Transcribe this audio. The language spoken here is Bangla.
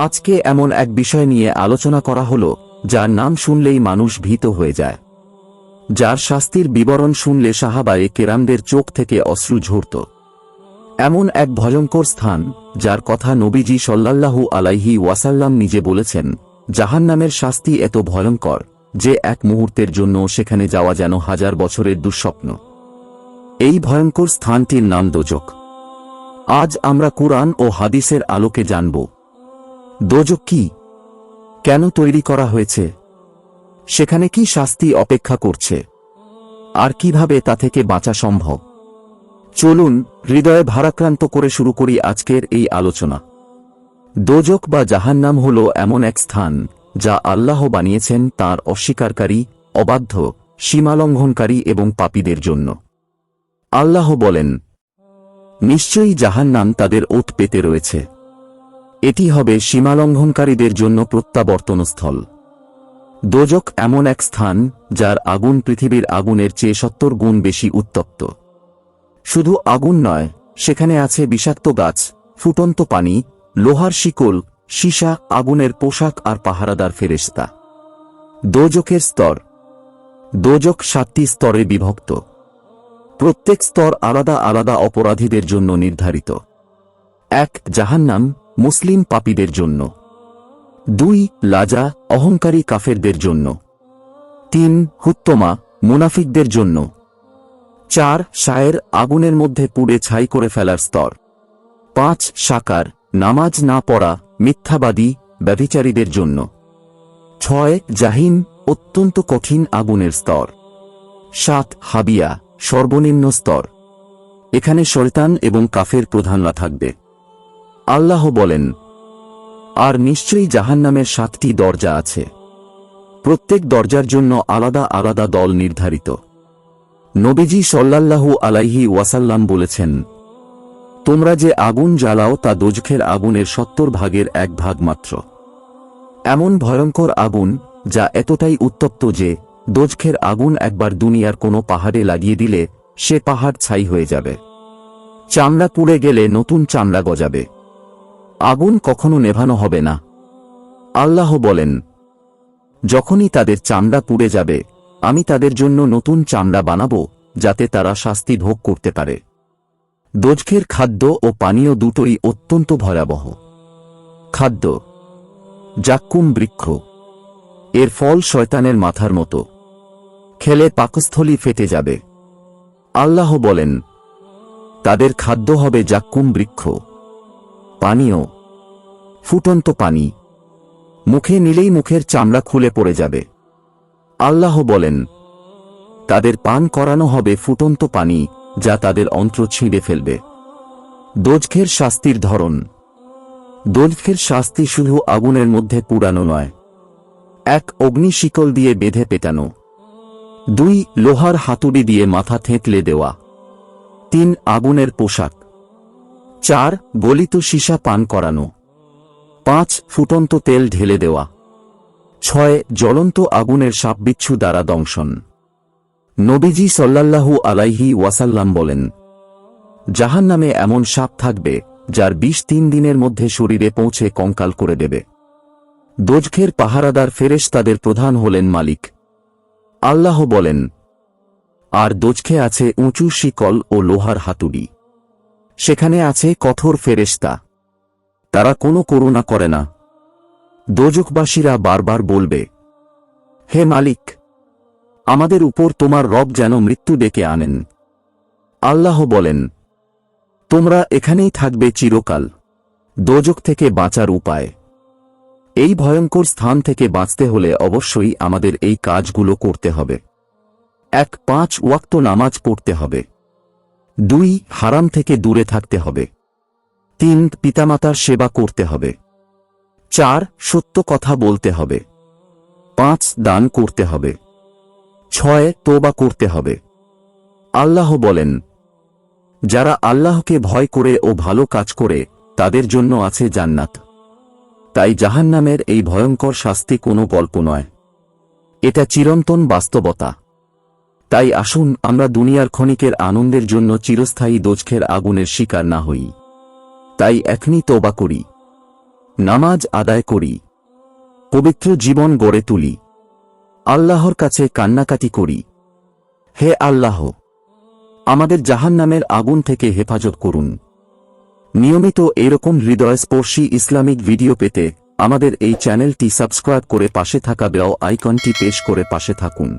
আজকে এমন এক বিষয় নিয়ে আলোচনা করা হলো, যার নাম শুনলেই মানুষ ভীত হয়ে যায়। যার শাস্তির বিবরণ শুনলে সাহাবায়ে কেরামদের চোখ থেকে অশ্রু ঝরত। এমন এক ভয়ঙ্কর স্থান, যার কথা নবীজি সল্লাল্লাহু আলাইহি ওয়াসাল্লাম নিজে বলেছেন, জাহান্নামের শাস্তি এত ভয়ঙ্কর, যে এক মুহূর্তের জন্য সেখানে যাওয়া যেন হাজার বছরের দুঃস্বপ্ন। এই ভয়ঙ্কর স্থানটির নাম দোজক। আজ আমরা কুরআন ও হাদিসের আলোকে জানব। দোজক কি? কেন তৈরি করা হয়েছে? সেখানে কি শাস্তি অপেক্ষা করছে? আর কীভাবে তা থেকে বাঁচা সম্ভব? চলুন, হৃদয়ে ভারাক্রান্ত করে শুরু করি আজকের এই আলোচনা। দোজক বা জাহান্নাম হল এমন এক স্থান, যা আল্লাহ বানিয়েছেন তার অস্বীকারী, অবাধ্য, সীমালঙ্ঘনকারী এবং পাপীদের জন্য। আল্লাহ বলেন, নিশ্চয়ই জাহান্নাম তাদের ওত পেতে রয়েছে। এটি হবে সীমালঙ্ঘনকারীদের জন্য প্রত্যাবর্তনস্থল। দোজক এমন এক স্থান, যার আগুন পৃথিবীর আগুনের চেয়ে সত্তর গুণ বেশি উত্তপ্ত। শুধু আগুন নয়, সেখানে আছে বিষাক্ত গাছ, ফুটন্ত পানি, লোহার শিকল, সীসা, আগুনের পোশাক আর পাহারাদার ফেরেস্তা দোজকের স্তর। দোজক সাতটি স্তরে বিভক্ত। প্রত্যেক স্তর আলাদা আলাদা অপরাধীদের জন্য নির্ধারিত। এক, জাহান্নাম। মুসলিম পাপীদের জন্য। দুই, লাজা, অহংকারী কাফেরদের জন্য। তিন, হুত্তমা, মুনাফিকদের জন্য। চার, শায়ের আগুনের মধ্যে পুড়ে ছাই করে ফেলার স্তর। পাঁচ, সাকার, নামাজ না পড়া, মিথ্যাবাদী, ব্যভিচারীদের জন্য। ছয়, জাহিম, অত্যন্ত কঠিন আগুনের স্তর। সাত, হাবিয়া, সর্বনিম্ন স্তর। এখানে শয়তান এবং কাফের প্রধানরা থাকবে। আল্লাহ বলেন, আর নিশ্চয়ই জাহান্নামের সাতটি দরজা আছে। প্রত্যেক দরজার জন্য আলাদা আলাদা দল নির্ধারিত। নবীজি সল্লাল্লাহু আলাইহি ওয়াসাল্লাম বলেছেন, তোমরা যে আগুন জ্বালাও তা দোজখের আগুনের সত্তর ভাগের এক ভাগ মাত্র। এমন ভয়ঙ্কর আগুন যা এতটাই উত্তপ্ত যে দোজখের আগুন একবার দুনিয়ার কোনো পাহাড়ে লাগিয়ে দিলে সে পাহাড় ছাই হয়ে যাবে। চামড়া পুড়ে গেলে নতুন চামড়া গজাবে। আগুন কখনো নেভানো হবে না। আল্লাহ বলেন, যখনই তাদের চামড়া পুড়ে যাবে, আমি তাদের জন্য নতুন চামড়া বানাবো, যাতে তারা শাস্তি ভোগ করতে পারে। দোজখের খাদ্য ও পানীয় দুটোই অত্যন্ত ভয়াবহ। খাদ্য, জাক্কুম বৃক্ষ, এর ফল শয়তানের মাথার মতো। খেলে পাকস্থলী ফেটে যাবে। আল্লাহ বলেন, তাদের খাদ্য হবে জাক্কুম বৃক্ষ। পানীয়। ফুটন্ত পানি। মুখে নিলেই মুখের চামড়া খুলে পড়ে যাবে। আল্লাহ বলেন, তাদের পান করানো হবে ফুটন্ত পানি যা তাদের অন্ত্র ছিঁড়ে ফেলবে। দোজখের শাস্তির ধরন। দোজখের শাস্তি শুধু আগুনের মধ্যে পুরানো নয়। এক অগ্নি শিকল দিয়ে বেঁধে পেটানো। দুই লোহার হাতুড়ি দিয়ে মাথা থেঁতলে দেওয়া। তিন আগুনের পোশাক। চার গলিত সীসা পান করানো। পাঁচ, ফুটন্ত তেল ঢেলে দেওয়া। ছয়, জ্বলন্ত আগুনের সাপবিচ্ছু দ্বারা দংশন। নবীজি সল্লাল্লাহু আলাইহি ওয়াসাল্লাম বলেন জাহান নামে এমন সাপ থাকবে, যার বিষ তিন দিনের মধ্যে শরীরে পৌঁছে কঙ্কাল করে দেবে। দোজখের পাহারাদার ফেরেশ তাদের প্রধান হলেন মালিক। আল্লাহ বলেন, আর দোজখে আছে উঁচু শিকল ও লোহার হাতুড়ি। সেখানে আছে কঠোর ফেরেশতা। তারা কোনো করুণা করে না। দোজকবাসীরা বারবার বলবে, হে মালিক, আমাদের উপর তোমার রব যেন মৃত্যু ডেকে আনেন। আল্লাহ বলেন, তোমরা এখানেই থাকবে চিরকাল দোজক থেকে বাঁচার উপায়। এই ভয়ঙ্কর স্থান থেকে বাঁচতে হলে অবশ্যই আমাদের এই কাজগুলো করতে হবে। এক পাঁচ ওয়াক্ত নামাজ পড়তে হবে। দুই, হারাম থেকে দূরে থাকতে হবে। তিন, পিতামাতার সেবা করতে হবে। চার, সত্য কথা বলতে হবে। পাঁচ, দান করতে হবে। ছয় তোবা করতে হবে। আল্লাহ বলেন, যারা আল্লাহকে ভয় করে ও ভালো কাজ করে, তাদের জন্য আছে জান্নাত। তাই জাহান্নামের এই ভয়ঙ্কর শাস্তি কোনো গল্প নয়। এটা চিরন্তন বাস্তবতা। তাই আসুন আমরা দুনিয়ার ক্ষণিকের আনন্দের জন্য চিরস্থায়ী দোজখের আগুনের শিকার না হই। তাই এখনই তোবা করি। নামাজ আদায় করি। পবিত্র জীবন গড়ে তুলি। আল্লাহর কাছে কান্নাকাটি করি। হে আল্লাহ, আমাদের জাহান্নামের আগুন থেকে হেফাজত করুন। নিয়মিত এরকম হৃদয়স্পর্শী ইসলামিক ভিডিও পেতে আমাদের এই চ্যানেলটি সাবস্ক্রাইব করে পাশে থাকা বেল আইকনটি পেশ করে পাশে থাকুন।